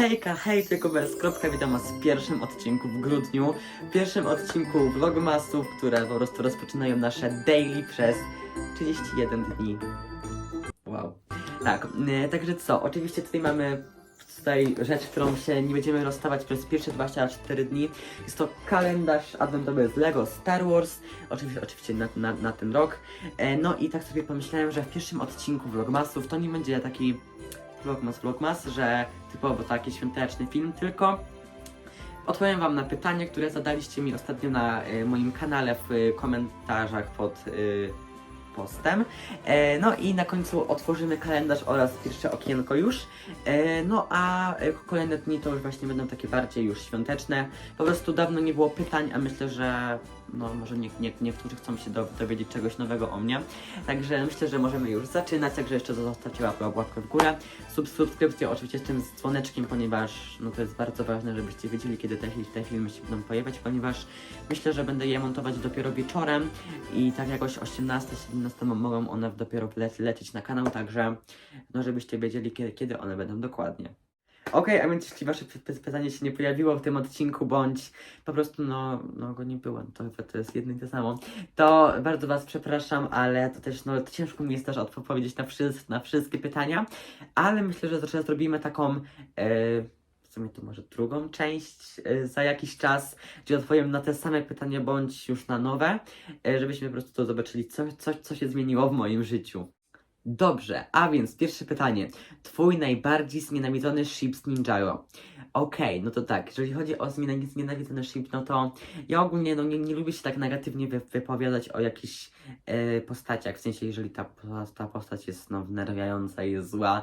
Hejka, hej, tylko bez kropka, witam was w pierwszym odcinku w grudniu, w pierwszym odcinku vlogmasów, które po prostu rozpoczynają nasze daily przez 31 dni. Wow. Tak, y, także co, oczywiście tutaj mamy tutaj rzecz, którą się nie będziemy rozstawać przez pierwsze 24 dni. Jest to kalendarz adwentowy z Lego Star Wars, oczywiście, oczywiście na, na, na ten rok. E, no i tak sobie pomyślałem, że w pierwszym odcinku vlogmasów to nie będzie taki vlogmas, vlogmas, że typowo taki świąteczny film, tylko odpowiem wam na pytanie, które zadaliście mi ostatnio na y, moim kanale w y, komentarzach pod y, postem. E, no i na końcu otworzymy kalendarz oraz pierwsze okienko już. E, no a kolejne dni to już właśnie będą takie bardziej już świąteczne. Po prostu dawno nie było pytań, a myślę, że no może nie, nie, niektórzy chcą się do, dowiedzieć czegoś nowego o mnie. Także myślę, że możemy już zaczynać, także jeszcze zostawcie łapkę, łapkę w górę. Sub, subskrypcję oczywiście z tym dzwoneczkiem, ponieważ no to jest bardzo ważne, żebyście wiedzieli, kiedy te, te filmy się będą pojawiać, ponieważ myślę, że będę je montować dopiero wieczorem i tak jakoś 18-17 mogą one dopiero le lecieć na kanał, także no żebyście wiedzieli, kiedy, kiedy one będą dokładnie. Okej, a więc jeśli wasze py- py- pytanie się nie pojawiło w tym odcinku, bądź po prostu no, no go nie było, to to jest jedno i to samo, to bardzo was przepraszam, ale to też no ciężko mi jest też odpowiedzieć na, wszys- na wszystkie pytania, ale myślę, że zaraz zrobimy taką e, w sumie to może drugą część e, za jakiś czas, gdzie odpowiem na te same pytania, bądź już na nowe, e, żebyśmy po prostu to zobaczyli, co, co, co się zmieniło w moim życiu. Dobrze, a więc pierwsze pytanie. Twój najbardziej znienawidzony ship z Ninjago. Okej, no to tak, jeżeli chodzi o znienawidzony ship, no to ja ogólnie no, nie, nie lubię się tak negatywnie wy, wypowiadać o jakichś e, postaciach, w sensie jeżeli ta, ta postać jest no, wnerwiająca i zła.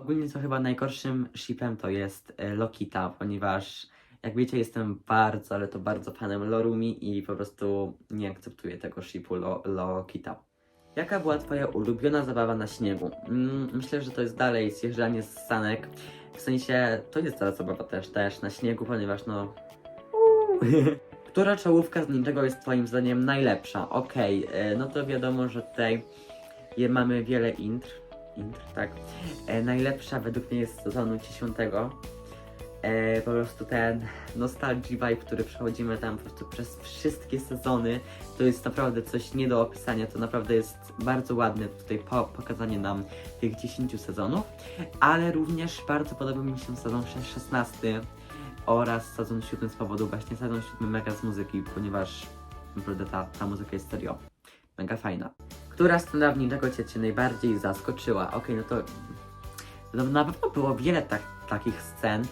Ogólnie to chyba najgorszym shipem to jest e, Lokita, ponieważ jak wiecie jestem bardzo, ale to bardzo fanem Lorumi i po prostu nie akceptuję tego shipu Lo, Lokita. Jaka była Twoja ulubiona zabawa na śniegu? Mm, myślę, że to jest dalej zjeżdżanie z sanek. W sensie, to jest ta zabawa też, też na śniegu, ponieważ no... Która czołówka z Ninjago jest Twoim zdaniem najlepsza? Okej, e, no to wiadomo, że tutaj mamy wiele intr. Tak. E, najlepsza według mnie jest z sezonu 10. E, po prostu ten nostalgia vibe, który przechodzimy tam po prostu przez wszystkie sezony, to jest naprawdę coś nie do opisania. To naprawdę jest bardzo ładne tutaj po, pokazanie nam tych 10 sezonów, ale również bardzo podoba mi się sezon 16 oraz sezon 7 z powodu właśnie sezon 7 mega z muzyki, ponieważ naprawdę ta, ta muzyka jest serio mega fajna. Która scena w Ninjago Cię, cię najbardziej zaskoczyła? Okej, no to no, na pewno było wiele tak, takich scen.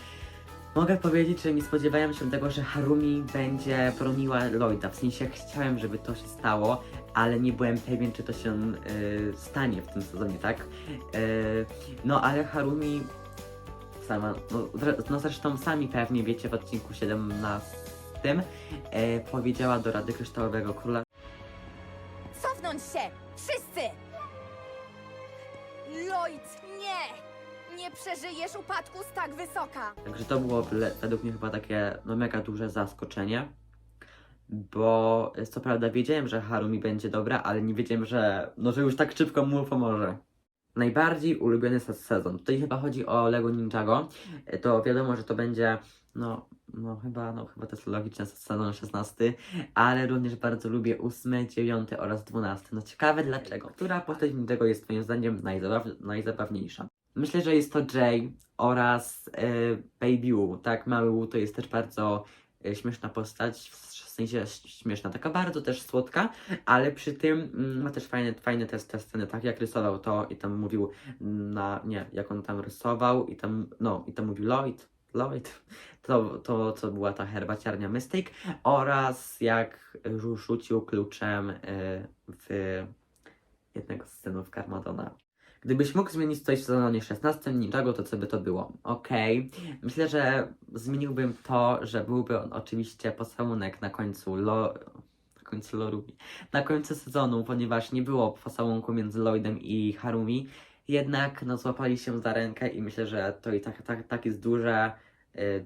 Mogę powiedzieć, że nie spodziewałem się tego, że Harumi będzie broniła Lloyda. W sensie chciałem, żeby to się stało, ale nie byłem pewien, czy to się y, stanie w tym sezonie, tak? Y, no ale Harumi sama, no, no zresztą sami pewnie wiecie w odcinku 17 e, powiedziała do Rady Kryształowego Króla, Cofnąć się! Wszyscy! Lloyd, nie! Nie przeżyjesz upadku z tak wysoka! Także to było według mnie chyba takie no mega duże zaskoczenie. Bo co prawda wiedziałem, że Harumi będzie dobra, ale nie wiedziałem, że no że już tak szybko mu pomoże. Najbardziej ulubiony se- sezon. Tutaj chyba chodzi o Lego Ninjago. E, To wiadomo, że to będzie no, no chyba, no chyba to jest logiczne sezon 16, ale również bardzo lubię 8, 9 oraz 12. No ciekawe dlaczego. Która postać Ninjago jest moim zdaniem najzabaw- najzabawniejsza? Myślę, że jest to Jay oraz e, Baby Wu, tak? Mały Wu to jest też bardzo e, śmieszna postać, w sensie śmieszna, taka bardzo też słodka, ale przy tym mm, ma też fajne, fajne te, te sceny, tak jak rysował to i tam mówił na, nie, jak on tam rysował i tam, no, i tam mówił Lloyd, Lloyd, to, to, to była ta herbaciarnia Mystic oraz jak rzu- rzucił kluczem e, w jednego z synów Carmadona. Gdybyś mógł zmienić coś w sezonie 16 Ninjago, to co by to było? Okej. Myślę, że zmieniłbym to, że byłby on oczywiście pocałunek na końcu lo... na końcu Lorumi. Na końcu sezonu, ponieważ nie było pocałunku między Lloydem i Harumi. Jednak no, złapali się za rękę i myślę, że to i tak, tak, tak jest duże, y,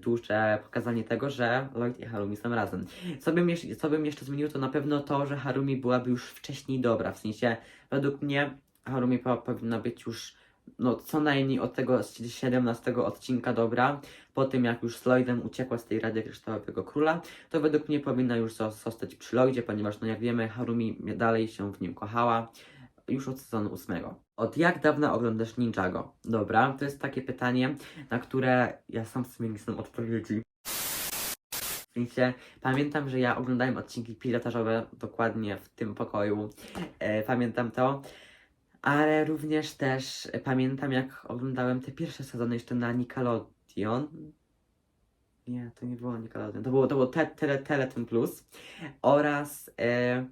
duże pokazanie tego, że Lloyd i Harumi są razem. Co bym, jeszcze, co bym jeszcze zmienił, to na pewno to, że Harumi byłaby już wcześniej dobra. W sensie, według mnie Harumi po, powinna być już no co najmniej od tego 17 odcinka dobra, po tym jak już z Lloydem uciekła z tej Rady Kryształowego Króla, to według mnie powinna już zo- zostać przy Lloydzie, ponieważ no jak wiemy Harumi dalej się w nim kochała, już od sezonu ósmego. Od jak dawna oglądasz Ninjago? Dobra, to jest takie pytanie, na które ja sam w sumie nie znam odpowiedzi. W sensie, pamiętam, że ja oglądałem odcinki pilotażowe dokładnie w tym pokoju. E, pamiętam to. Ale również też pamiętam, jak oglądałem te pierwsze sezony jeszcze na Nickelodeon. Nie, to nie było Nickelodeon. To było, to było te, tele, Plus. Oraz e,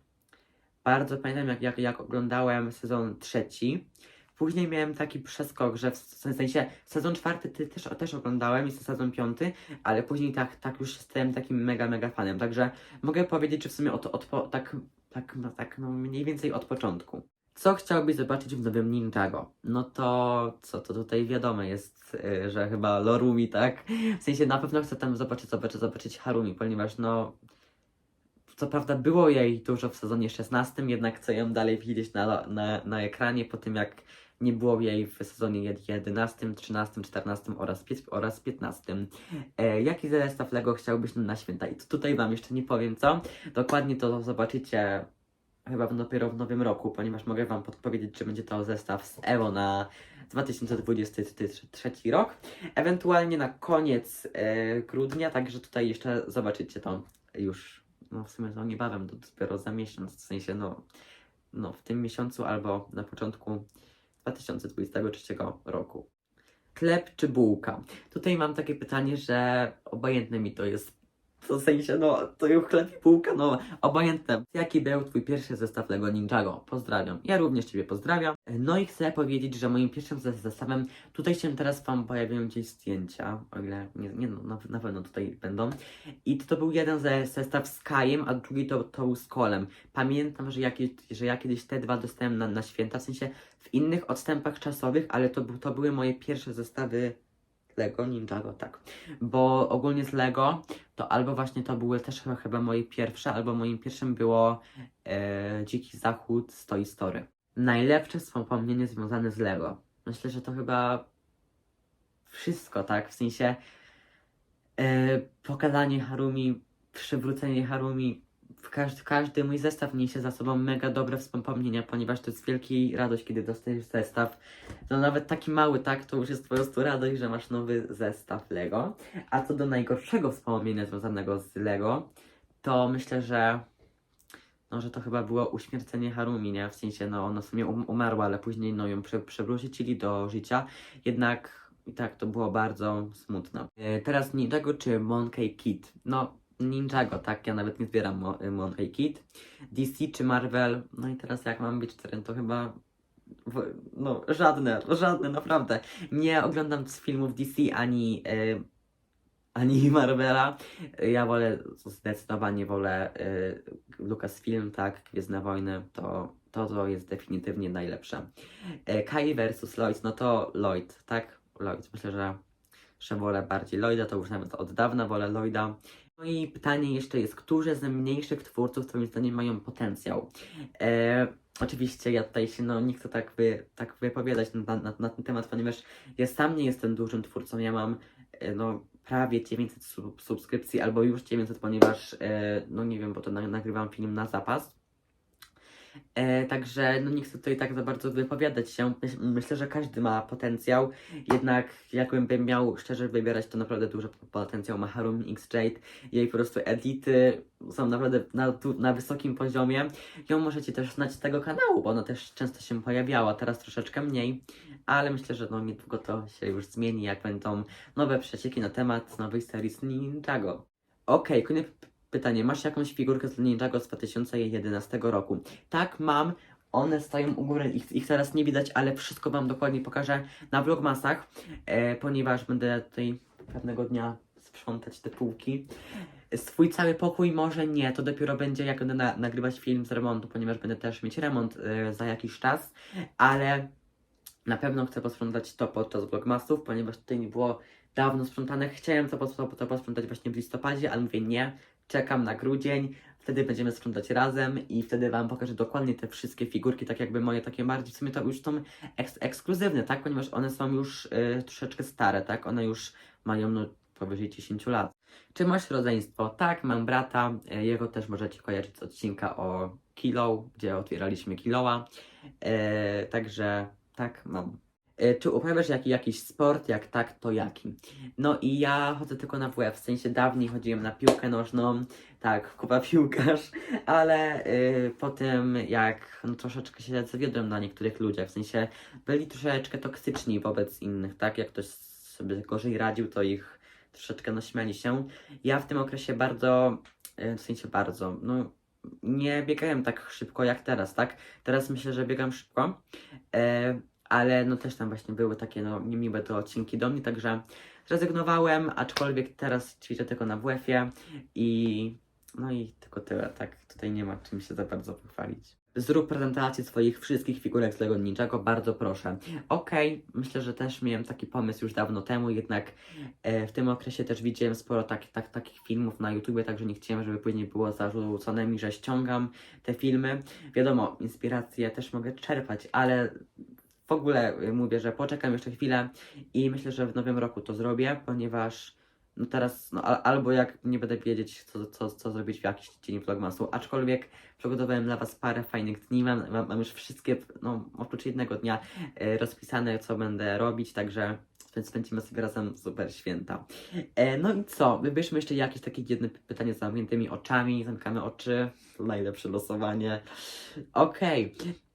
bardzo pamiętam, jak, jak, jak oglądałem sezon trzeci. Później miałem taki przeskok, że w sensie sezon czwarty ty też, też oglądałem i sezon piąty, ale później tak, tak już stałem takim mega, mega fanem. Także mogę powiedzieć, że w sumie od, od, po- tak, tak, no, tak no mniej więcej od początku. Co chciałbyś zobaczyć w nowym Ninjago? No to co to tutaj wiadomo jest, y, że chyba Lorumi, tak? W sensie na pewno chcę tam zobaczyć, zobaczyć, zobaczyć Harumi, ponieważ no co prawda było jej dużo w sezonie 16, jednak chcę ją dalej widzieć na, na, na ekranie po tym jak nie było jej w sezonie 11, 13, 14 oraz, oraz 15. E, jaki zestaw Lego chciałbyś na święta? I tutaj Wam jeszcze nie powiem co. Dokładnie to zobaczycie chyba dopiero w nowym roku, ponieważ mogę Wam podpowiedzieć, że będzie to zestaw z Evo na 2023 rok. Ewentualnie na koniec e, grudnia, także tutaj jeszcze zobaczycie to już, no w sumie to niebawem, to dopiero za miesiąc, w sensie no, no w tym miesiącu albo na początku 2023 roku. Chleb czy bułka? Tutaj mam takie pytanie, że obojętne mi to jest. W sensie, no, to już chleb i bułka, no, obojętne. Jaki był Twój pierwszy zestaw Lego Ninjago? Pozdrawiam. Ja również Ciebie pozdrawiam. No i chcę powiedzieć, że moim pierwszym ze- zestawem, tutaj się teraz Wam pojawią gdzieś zdjęcia, o ile, nie, nie no, na, na pewno tutaj będą. I to był jeden ze zestaw z Kajem, a drugi to, to był z Kolem. Pamiętam, że ja, kiedyś- że ja kiedyś te dwa dostałem na, na święta, w sensie w innych odstępach czasowych, ale to, to były moje pierwsze zestawy Lego Ninjago, tak. Bo ogólnie z Lego to albo właśnie to były też chyba, moje pierwsze, albo moim pierwszym było e, Dziki Zachód z Toy Story. Najlepsze wspomnienie związane z Lego. Myślę, że to chyba wszystko, tak? W sensie e, pokazanie Harumi, przywrócenie Harumi, w każdy, każdy mój zestaw niesie za sobą mega dobre wspomnienia, ponieważ to jest wielki radość, kiedy dostajesz zestaw. No nawet taki mały, tak, to już jest po prostu radość, że masz nowy zestaw Lego. A co do najgorszego wspomnienia związanego z Lego, to myślę, że no, że to chyba było uśmiercenie Harumi, nie? W sensie, no ona w sumie um umarła, ale później no ją prze przywrócili do życia. Jednak i tak to było bardzo smutne. E, teraz Ninjago czy Monkey Kid? No, Ninjago, tak, ja nawet nie zbieram Mo y, Kid. DC czy Marvel? No i teraz jak mam być czterem, to chyba no, żadne, żadne, naprawdę. Nie oglądam filmów DC ani, e, ani Marvela. Ja wolę, zdecydowanie wolę e, Lucasfilm, tak, Gwiezdne Wojny, to, to to jest definitywnie najlepsze. E, Kai versus Lloyd, no to Lloyd, tak? Lloyd, myślę, że, że wolę bardziej Lloyda, to już nawet od dawna wolę Lloyda. No i pytanie jeszcze jest, którzy z mniejszych twórców twoim zdaniem mają potencjał? E, oczywiście ja tutaj się no, nie chcę tak, wy, tak wypowiadać na, na, na ten temat, ponieważ ja sam nie jestem dużym twórcą, ja mam e, no, prawie 900 sub, subskrypcji, albo już 900, ponieważ e, no nie wiem, bo to na, nagrywam film na zapas. E, także no nie chcę tutaj tak za bardzo wypowiadać się. Myśl, myślę, że każdy ma potencjał, jednak jakbym bym miał szczerze wybierać, to naprawdę duży potencjał ma Harumi X Jade. Jej po prostu edity są naprawdę na, tu- na wysokim poziomie. Ją możecie też znać z tego kanału, bo ona też często się pojawiała, teraz troszeczkę mniej, ale myślę, że no niedługo to się już zmieni, jak będą nowe przecieki na temat nowej serii z Ninjago. Okej, kolejne pytanie. Masz jakąś figurkę z Ninjago z 2011 roku? Tak, mam. One stoją u góry, ich, ich teraz nie widać, ale wszystko Wam dokładnie pokażę na vlogmasach, e, ponieważ będę tutaj pewnego dnia sprzątać te półki. Swój cały pokój może nie, to dopiero będzie jak będę na, nagrywać film z remontu, ponieważ będę też mieć remont e, za jakiś czas, ale na pewno chcę posprzątać to podczas vlogmasów, ponieważ tutaj nie było dawno sprzątane. Chciałem to, pos- to posprzątać właśnie w listopadzie, ale mówię nie, czekam na grudzień, Wtedy będziemy sprzątać razem i wtedy Wam pokażę dokładnie te wszystkie figurki, tak jakby moje takie bardziej, w sumie to już są eks ekskluzywne, tak? Ponieważ one są już y, troszeczkę stare, tak? One już mają no, powyżej 10 lat. Czy masz rodzeństwo? Tak, mam brata. e, Jego też możecie kojarzyć z odcinka o Kilo, gdzie otwieraliśmy Kiloa. E, także tak, mam. E, czy uprawiasz jaki, jakiś sport? Jak tak, to jaki? No i ja chodzę tylko na WF, w sensie dawniej chodziłem na piłkę nożną, tak, kupa piłkarz, ale y, po tym jak no, troszeczkę się zawiodłem na niektórych ludziach, w sensie byli troszeczkę toksyczni wobec innych, tak, jak ktoś sobie gorzej radził, to ich troszeczkę naśmiali się. Ja w tym okresie bardzo, y, w sensie bardzo, no nie biegałem tak szybko jak teraz, tak? Teraz myślę, że biegam szybko, e, ale no też tam właśnie były takie no niemiłe to odcinki do mnie, także zrezygnowałem, aczkolwiek teraz ćwiczę tylko na WF-ie i no i tylko tyle, tak? Tutaj nie ma czym się za bardzo pochwalić. Zrób prezentację swoich wszystkich figurek z Lego Ninjago, bardzo proszę. Okej, myślę, że też miałem taki pomysł już dawno temu, jednak e, w tym okresie też widziałem sporo tak, tak, takich filmów na YouTubie, także nie chciałem, żeby później było zarzucone mi, że ściągam te filmy. Wiadomo, inspiracje też mogę czerpać, ale w ogóle y, mówię, że poczekam jeszcze chwilę i myślę, że w nowym roku to zrobię, ponieważ no teraz, no al- albo jak nie będę wiedzieć, co, co, co zrobić w jakiś dzień vlogmasu, aczkolwiek przygotowałem dla Was parę fajnych dni, mam, mam, mam już wszystkie, no oprócz jednego dnia e, rozpisane, co będę robić, także spę- spędzimy sobie razem super święta. E, no i co, wybierzmy jeszcze jakieś takie jedno pytanie z zamkniętymi oczami, zamykamy oczy, najlepsze losowanie. Okej. E,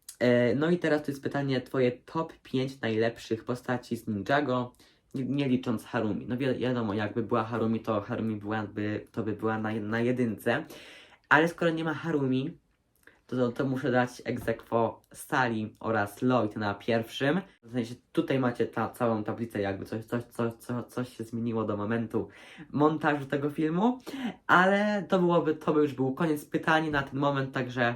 No i teraz to jest pytanie, twoje top 5 najlepszych postaci z Ninjago, nie, nie licząc Harumi. No wi wiadomo, jakby była Harumi, to Harumi byłaby, to by była na, na jedynce, ale skoro nie ma Harumi, to, to, muszę dać egzekwo Sali oraz Lloyd na pierwszym. W sensie tutaj macie ta, całą tablicę, jakby coś, coś, coś, coś, coś się zmieniło do momentu montażu tego filmu, ale to byłoby, to by już był koniec pytań na ten moment, także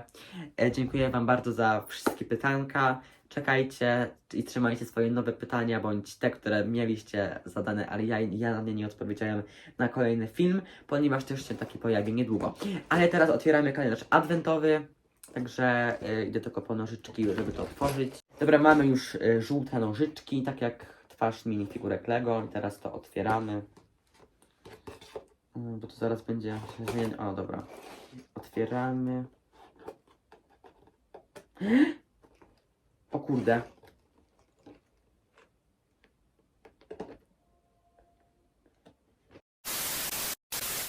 e, dziękuję Wam bardzo za wszystkie pytanka. Czekajcie i trzymajcie swoje nowe pytania, bądź te, które mieliście zadane, ale ja, ja na nie nie odpowiedziałem na kolejny film, ponieważ też się taki pojawi niedługo. Ale teraz otwieramy kalendarz adwentowy, także y, idę tylko po nożyczki, żeby to otworzyć. Dobra, mamy już y, żółte nożyczki, tak jak twarz minifigurek Lego. I teraz to otwieramy. Y, bo to zaraz będzie... O, dobra. Otwieramy. O kurde.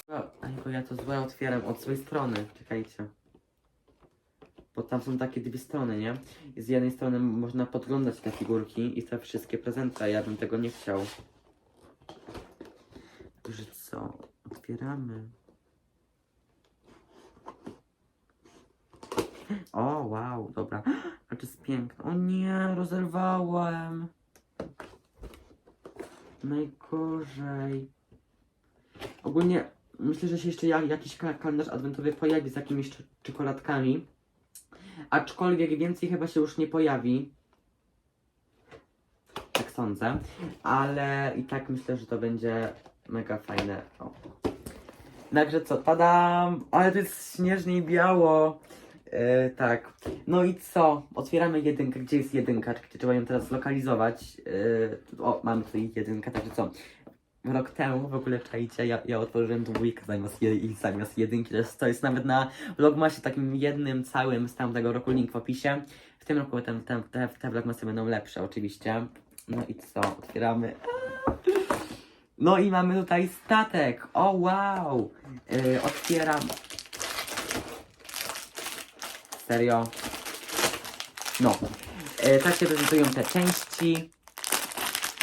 O, bo ja to złe otwieram od złej strony. Czekajcie. Bo tam są takie dwie strony, nie? I z jednej strony można podglądać te figurki i te wszystkie prezenty, a ja bym tego nie chciał. Także co? Otwieramy. O, wow, dobra. A to jest piękne. O nie, rozerwałem. Najgorzej. Ogólnie myślę, że się jeszcze jak, jakiś ka- kalendarz adwentowy pojawi z jakimiś cze- czekoladkami. Aczkolwiek więcej chyba się już nie pojawi. Tak sądzę. Ale i tak myślę, że to będzie mega fajne. O. Także co, padam! Ale to jest śnieżnie i biało. E, tak. No i co? Otwieramy jedynkę. Gdzie jest jedynka? Czekajcie, trzeba ją teraz zlokalizować. E, o, mamy tutaj jedynkę, także co? Rok temu w ogóle czajcie, ja, ja otworzyłem dwójkę zamiast, je, zamiast jedynki. To jest, to jest nawet na vlogmasie takim jednym całym z tamtego roku, link w opisie. W tym roku ten, ten, te, te vlogmasy będą lepsze oczywiście. No i co? Otwieramy. No i mamy tutaj statek. O wow! E, otwieram. Serio? No. E, tak się prezentują te części.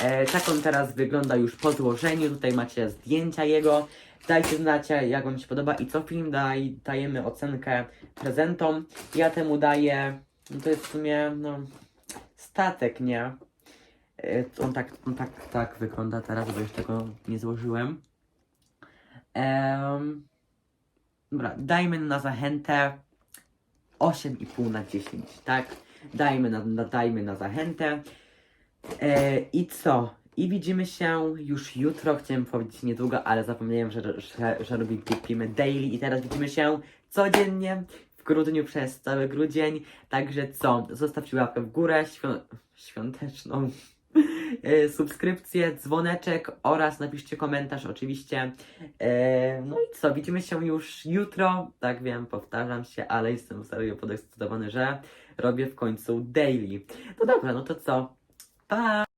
E, tak on teraz wygląda już po złożeniu. Tutaj macie zdjęcia jego. Dajcie znać, jak on się podoba i co film daj, dajemy ocenkę prezentom. Ja temu daję, no to jest w sumie, no, statek, nie? E, on tak, on tak, tak wygląda teraz, bo jeszcze go nie złożyłem. Em, dobra, dajmy na zachętę 8,5 na 10, tak? Dajmy na, dajmy na zachętę. E, I co? I widzimy się już jutro. Chciałem powiedzieć niedługo, ale zapomniałem, że, że, że robimy daily. I teraz widzimy się codziennie w grudniu przez cały grudzień. Także co? Zostawcie łapkę w górę, świąt świąteczną e, subskrypcję, dzwoneczek oraz napiszcie komentarz oczywiście. E, no i co? Widzimy się już jutro. Tak wiem, powtarzam się, ale jestem serio podekscytowany, że robię w końcu daily. No dobra, no to co? Bye.